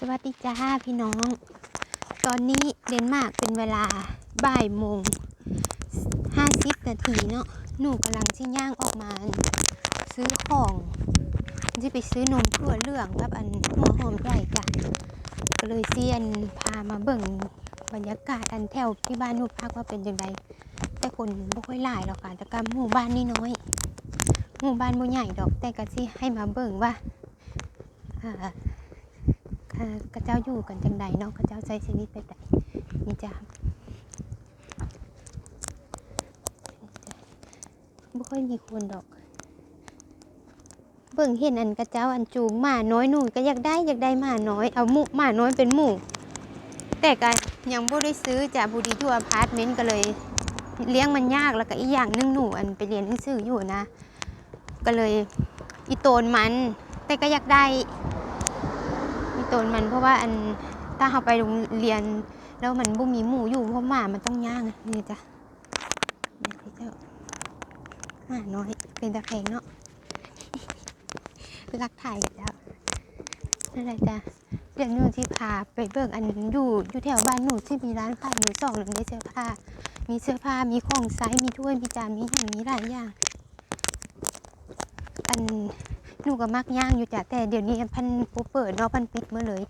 สวัสดีจ้าพี่น้อง ตอนนี้เดนมาร์กเป็นเวลาบ่ายโมงห้าสิบนาทีเนาะหนูกำลังที่ย่างออกมา ซื้อของที่ไปซื้อนมถั่วเหลืองกับอันหัวหอมใหญ่จ้ะก็เลยเซียนพามาเบิ่งบรรยากาศอันแถวที่บ้านหนูพักว่าเป็นยังไงแต่คนบ่ค่อยหลายหรอกค่ะแต่ก็หมู่บ้านนี่น้อยหมู่บ้านบ่ใหญ่ดอกแต่ก็สิให้มาเบิ่งว่า กระเจ้าอยู่กันจังใดเนาะกระเจ้าใช้ชีวิตไปไหนนี่จ้ะไม่ค่อยมีคนดอก เบิ่งเห็นอันกระเจ้าอันจูงหมาน้อยหนูก็อยากได้อยากได้หมาน้อย เอาหมูหมาน้อยเป็นหมูแต่ก็ยังบ่ได้ซื้อจากบุรีอยู่อพาร์ตเมนต์ก็เลย เลี้ยงมันยากแล้วก็อีกอย่างนึงหนูอันไปเรียนหนังสืออยู่นะ ก็เลยอีโตนมัน แต่ก็อยากได้ นมันเพราะว่าอันถ้าเราไปโรงเรียน แล้วมันบ่มีหมูอยู่เพราะหมามันต้องย่างนี่จ้ะนี่สิเจ้าหมาน้อยเป็นตะแคงเนาะรักถ่ายกันแล้วนั่นแหละจ้ะเดี๋ยวหนูที่พาไปเบิกอันอยู่อยู่แถวบ้านหนูที่มีร้านขายมือสองหนึ่งได้เสื้อผ้า มีเสื้อผ้ามีของไซส์มีถ้วยมีจานมีอย่างมีหลายอย่างอัน หนูก็มักย่างอยู่จ้ะแต่เดี๋ยวนี้พันปูเปิดเนาะพันปิดเมื่อเลย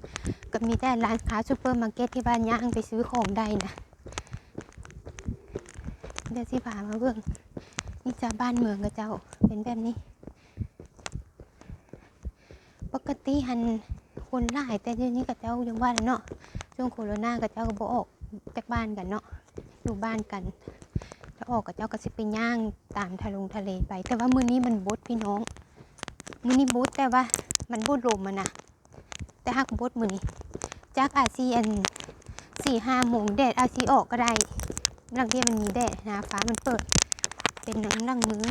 ก็มีแต่ร้านค้าซูเปอร์มาร์เก็ตที่บ้านย่างไปซื้อของได้นะเดี๋ยวสิพามาเบิ่งนี่จ้าบ้านเมืองกับเจ้าเป็นแบบนี้ ปกติหันคนหลายแต่เดี๋ยวนี้กับเจ้ายังว่าเนาะช่วงโควิดกับเจ้าก็บ่ออกจากบ้านกันเนาะอยู่บ้านกันถ้าออกกับเจ้าก็สิไปย่างตามทะลงทะเลไป แต่ว่ามื้อนี้มันบดพี่น้อง มือนี้บูธแต่ว่ามันบูธลมมันนะแต่หักบูธมือนี้จากอาซีอันสี่ห้าโมงแดดอาซีออกก็ได้บางทีมันมีแดดนะฟ้ามันเปิด เป็นนังนั่งมือ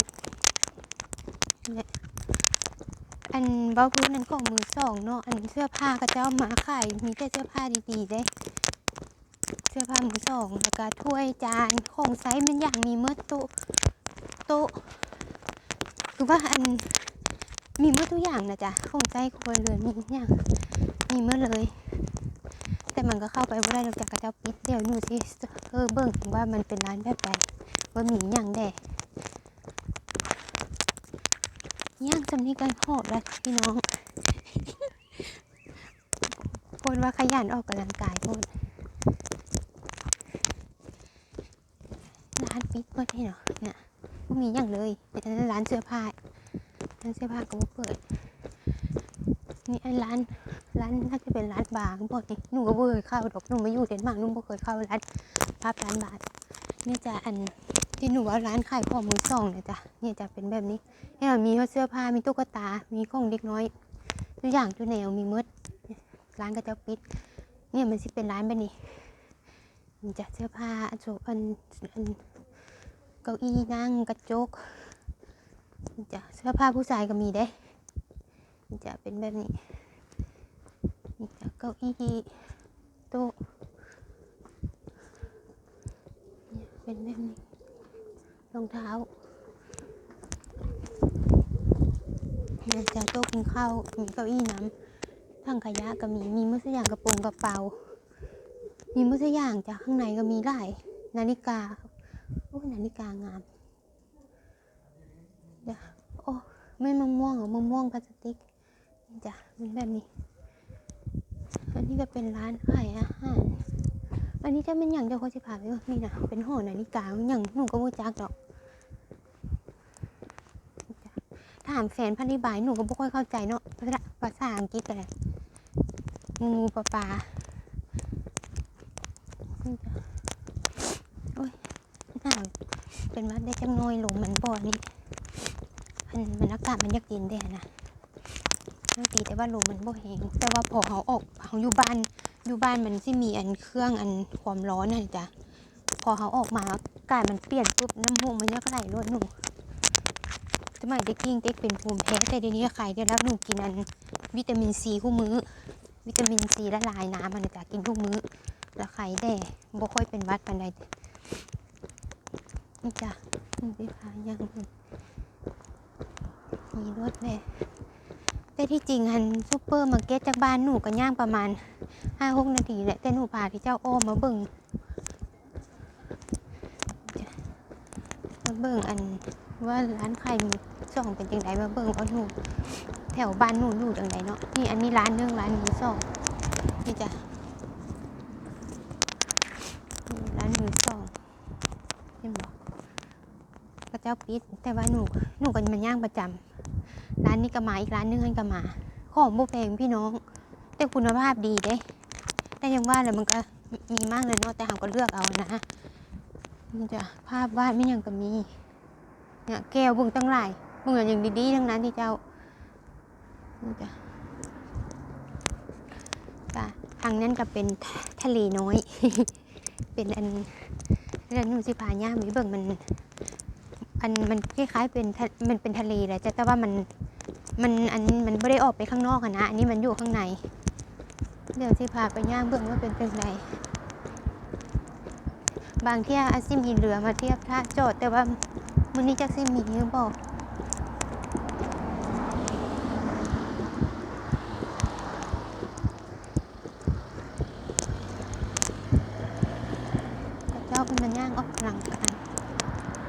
อันบ้าพื้นนั้นของมือสองเนาะอันเสื้อผ้าก็จะเอามาขายมีแต่เสื้อผ้าดีๆเด้เสื้อผ้ามือสองแล้วก็ถ้วยจานของไซส์มันอย่างมีเมื่อโต๊ะโต๊ะคือว่าอัน มีเมื่อทุกอย่างนะจ๊ะของใจครัวเรือนมีอย่างมีเมื่อเลย แต่มันก็เข้าไปไม่ได้นอกจากกระเจ้าปิดเดี๋ยวหนูสิเออเบิ่งว่ามันเป็นร้านแบบใดว่ามีอย่างแดย่างจำนี้กันโหดแล้วพี่น้องโคนว่าขยันออกกำลังกายโคนร้านปิดเมื่อที่เนาะเนี่ยก็มีอย่างเลยเป็นร้านเสื้อผ้า ร้านเสื้อผ้าก็บ่เปิด นี่อันร้าน ร้านน่าจะเป็นร้านบาร์บอกนี่หนูก็บ่เคยเข้าดอกหนูมาอยู่เดนมาร์กหนูบ่เคยเข้าร้านภาพร้านบาร์นี่จะอันที่หนูว่าร้านขายของมือสองเนี่ยจ้ะเนี่ยจะเป็นแบบนี้เนี่ยมีเสื้อผ้ามีตุ๊กตา มีของเด็กน้อยทุกอย่างทุกแนวมีหมดร้านก็จะปิด เนี่ยมันสิเป็นร้านแบบนี้มีจะเสื้อผ้าอันโซอันอันเก้าอี้นั่งกระจก นี่จ้ะเสื้อผ้าผู้ชายก็มีเด้นี่จะเป็นแบบนี้นี่จ้ะเก้าอี้โต๊ะเป็นแบบนี้รองเท้าเนี่ยจ้ะโต๊ะกินข้าวมีเก้าอี้น้ำถังขยะก็มีมีมือสอย่างกระโปรงกระเป๋า มีมือสอย่างจ้ะข้างในก็มีหลายนาฬิกาโอ้ยนาฬิกางาม โอ้ ไม่มะม่วงเหรอมะม่วงพลาสติกนี่จ้ะเป็นแบบนี้ อันนี้ก็เป็นร้านขายอาหารอันนี้จะเป็นอย่างเดียวเขาจะพาไปว่านี่นะเป็นหอนาฬิกาอย่างหนูก็มูจักดอกถามแฟนพันธิบายหนูก็ไม่ค่อยเข้าใจเนาะภาษาภาษาอังกฤษแต่งูปลาปลาโอ้ยหนาวเป็นวัดได้จังน้อยลงมันบ่อนี่ มันมันอากาศมันอยากเย็นด้นะบางทีแต่ว่าลมมันบ่แห้งแต่ว่าพอเขาออกเขาอยู่บ้านอยู่บ้านมันที่มีอันเครื่องอันความร้อนน่ะจ้ะพอเขาออกมาอากาศมันเปลี่ยนปุ๊บน้ำมูกมันยักไหลรดหนูสมัยเด็กยิ่งเด็กเป็นภูมิแพ้แต่เดี๋ยวนี้ใครได้รับหนูกินอันวิตามินซีคู่มื้อ วิตามินซีละลายน้ำมันจ้ะกินทุกมื้อแล้วไข่แด่บ่ค่อยเป็นวัดปานใดนี่จ้ะนี่ไปพายัง มีรถแม่แต่ที่จริงหันซูเปอร์มาร์เก็ตจากบ้านหนูก็ย่างประมาณห้าหกนาทีแหละแต่หนูพาที่เจ้าอ้อมมาเบิ่งมาเบิ่งอันว่าร้านไข่มีส่องเป็นจังไดมาเบิ่งว่าหนูแถวบ้านหนูอยู่จังไดเนาะนี่อันนี้ร้านหนึงร้านมือสองนี่จ้ะร้านมือสองเห็นบอกพระเจ้าปิดแต่ว่าหนูหนูก็มันย่างประจำ ร้านนี้ก็มาอีกร้านนึงให้ก็มา ของบุแพงพี่น้อง แต่คุณภาพดีเด้ แต่ยังว่าเลยมันก็มีมากเลยเนาะแต่หาก็เลือกเอานะนี่จะภาพวาดไม่ยังก็มีเนี่ยแก้วเบึงตั้งหลายเบึงอย่างดีๆทั้งนั้นที่เจ้านี่จ้ะจ้ะทางนั้นก็เป็นทะเลน้อย เป็นอันเรื่องนูสิพาย่ามีเบิ่งมัน อันมันคล้ายๆเป็นมันเป็นทะเลแหละจ้ะแต่ว่ามันมันอันมันไม่ได้ออกไปข้างนอกอะนะ อันนี้มันอยู่ข้างใน เดี๋ยวที่พาไปย่างเบื้องว่าเป็นเป็นไงบางเที่ยอาซิมีเรือมาเทียบท่าจอดแต่ว่ามันนี้จะซิมีหรือเปล่าแต่เจ้าเป็นมันย่างออกกำลังกาย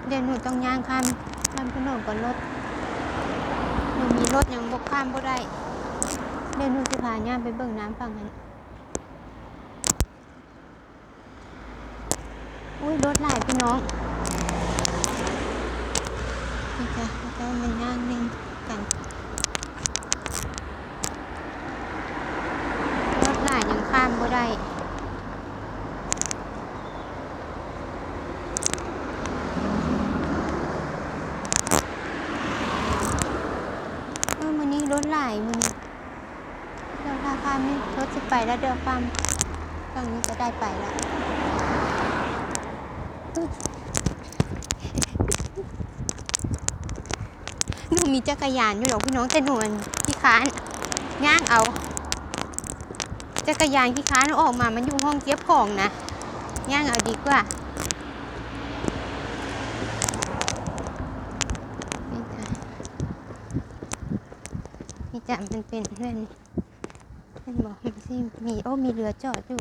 เดี๋ยวหนูต้องย่างข้ามข้ามถนนกับรถหนูมีรถยังบกข้ามบ่ได้เดี๋ยวหนูสิพาย่างไปเบิ่งน้ำฝั่งนั้นอุ้ยรถหลายพี่น้องนี่จ้ะแล้วก็มันย่างนิ่งกันรถหลายยังข้ามบ่ได้เออมันนี้รถหลายมันเดี๋ยวถ้าข้ามนี่รถสิไป แล้วเดี๋ยวข้ามฝั่งนี้จะได้ไปแล้วหนูมีจักรยานอยู่หรอกพี่น้องแต่หนูมันขี้ค้านย่างเอาจักรยานขี้ค้านเอาออกมามันอยู่ห้องเก็บของนะย่างเอาดีกว่านี่จ้ะนี่จ้ะมันเป็นเพื่อน เพื่อนบอกมันสิมีโอ้มีเรือจอดอยู่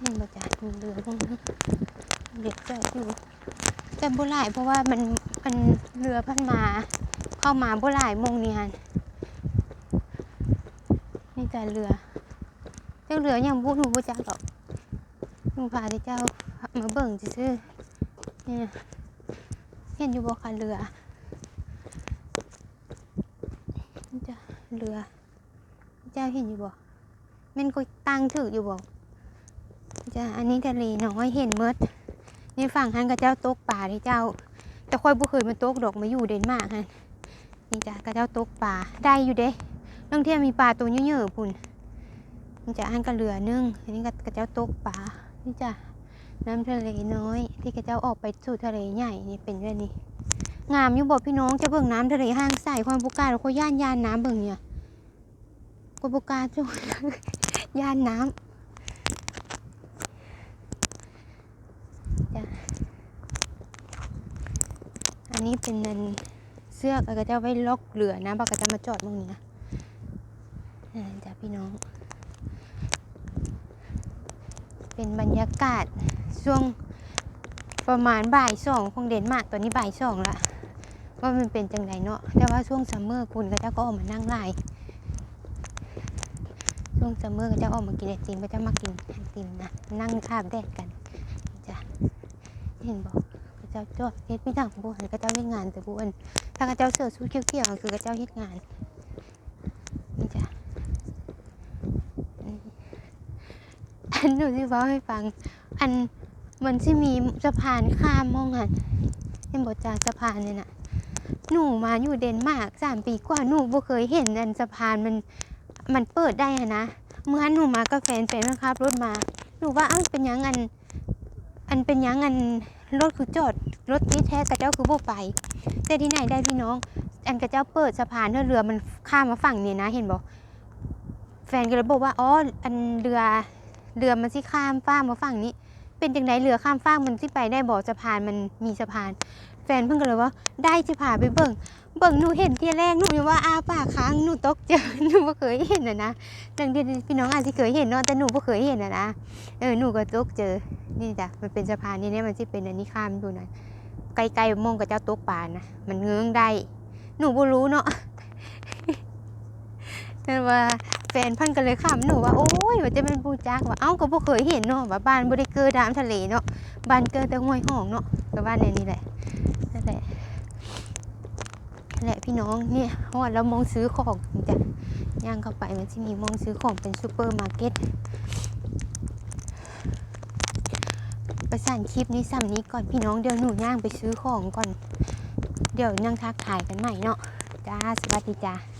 เห็นบ่จ้ะมีเรือตรงนี้เรือจอดอยู่แต่บ่หลายเพราะว่ามันมันเรือพันมาเข้ามาบ่หลายมงเนี่ยนี่แต่เรือเจ้าเรือยังบ่หนูบ่จักหรอกหนูพาที่เจ้ามาเบิ่งซื่อๆนี่นะเห็นอยู่บ่คะเรือนี่จ้ะเรือ เจ้าเห็นอยู่บ่มันก็ตั้งถืออยู่บ่จ้ะอันนี้ทะเลน้อยเห็นเมดนี่ฝั่งฮันกับเจ้าตกป่าที่เจ้า แต่ค่อยบ่เคยมาตกดอกมาอยู่เดนมาร์กฮันนี่จ้ะกับเจ้าตกป่าได้อยู่เด้น้องเที่ยมีปลาตัวเยอะๆพุ่นนี่จ้ะฮันกับเรือนึงอันนี้กับเจ้าตกป่านี่จ้ะน้ำทะเลน้อย ที่กับเจ้าออกไปสู่ทะเลใหญ่นี่เป็นแบบนี้งามอยู่บอกพี่น้องจะเบิ่งน้ำทะเลห้างใส่ความบุกล้าแล้วก็ย่านย่านน้ำเบิ่งเนี่ย กบกาจุย่านน้ำอันนี้เป็นนันเสื้อก็จะไว้ล็อกเรือนะบอกก็จะมาจอดตรงนี้นะอ่าจ้ะพี่น้อง เป็นบรรยากาศช่วงประมาณบ่ายสองของเดนมาร์กตอนนี้บ่ายสองละว่ามันเป็นจังไดเนาะแต่ว่าช่วงซัมเมอร์คุณก็จะก็ออกมานั่งไล่ช่ วงซัมเมอร์ก็จะออกมากินไอติมก็จะมากินไอติมนะนั่งอาบแดดกันจ้ะเห็นบอกพระเจ้าจอดเฮ็ดไม่ต่างบุหันกระเจ้าเฮ็ดงานแต่บุอันถ้ากระเจ้าเสือสูทเขียวๆคือกระเจ้าเฮ็ดงานนี่จ้ะอันหนูที่ฟ้าให้ฟัง อันมันที่มีสะพานข้ามมองหันเห็นบทจากสะพานเนี่ยน่ะหนูมาอยู่เดนมาร์กสามปีกว่าหนูบ่เคยเห็นอันสะพานมัน มันเปิดได้อะนะ เมื่อหนูมากับแฟนแฟนมาขับรถมา หนูว่าอ้าวเป็นยังอัน อันเป็นยังอันรถคือจอดรถที่แท้กระเจ้าคือโบไป แต่ที่ไหนได้พี่น้อง อันกระเจ้าเปิดสะพานเรือมันข้ามมาฝั่งนี่นะ เห็นบอกแฟนก็เลยบอกว่าอ๋ออันเรือเรือมันสิข้ามฟ้ามาฝั่งนี้ เป็นจังไดเรือข้ามฟ้ามันสิไปได้บอกสะพานมันมีสะพาน แฟนเพิ่นก็เลยว่าได้จะพาไปเบิ่ง เบิ่งหนูเห็นที่แรกหนูว่าอาปากค้างหนูตกใจหนูบ่เคยเห็นน่ะนะดังที่พี่น้องอาจสิเคยเห็นเนาะแต่หนูบ่เคยเห็นน่ะนะเออหนูก็ตกเจอนี่จ้ะมันเป็นสะพานนี่เนี่ยมันสิเป็นอันนี้ข้ามดูหน่อยไกลๆมองกับเจ้าตกปลานะมันเงื้องได้หนูบ่รู้เนาะแต่ว่าแฟนพันก็เลยขำหนูว่าโอ้ยว่าจะเป็นปูจักว่าเอ้าก็บ่เคยเห็นเนาะว่าบ้านบ่ได้เกิดน้ำทะเลเนาะบ้านเกิดแต่ห้วยหองเนาะก็บ้านในนี้แหละ แหละพี่น้องเนี่ยเพราะว่าเรามองซื้อของจ้ะย่างเข้าไปมันจะมีมองซื้อของเป็นซูเปอร์มาร์เก็ตประสานคลิปนี้ซ้ำนี้ก่อนพี่น้องเดี๋ยวหนูย่างไปซื้อของก่อน เดี๋ยวนั่งทักทายกันใหม่เนาะจ้าสวัสดีจ้า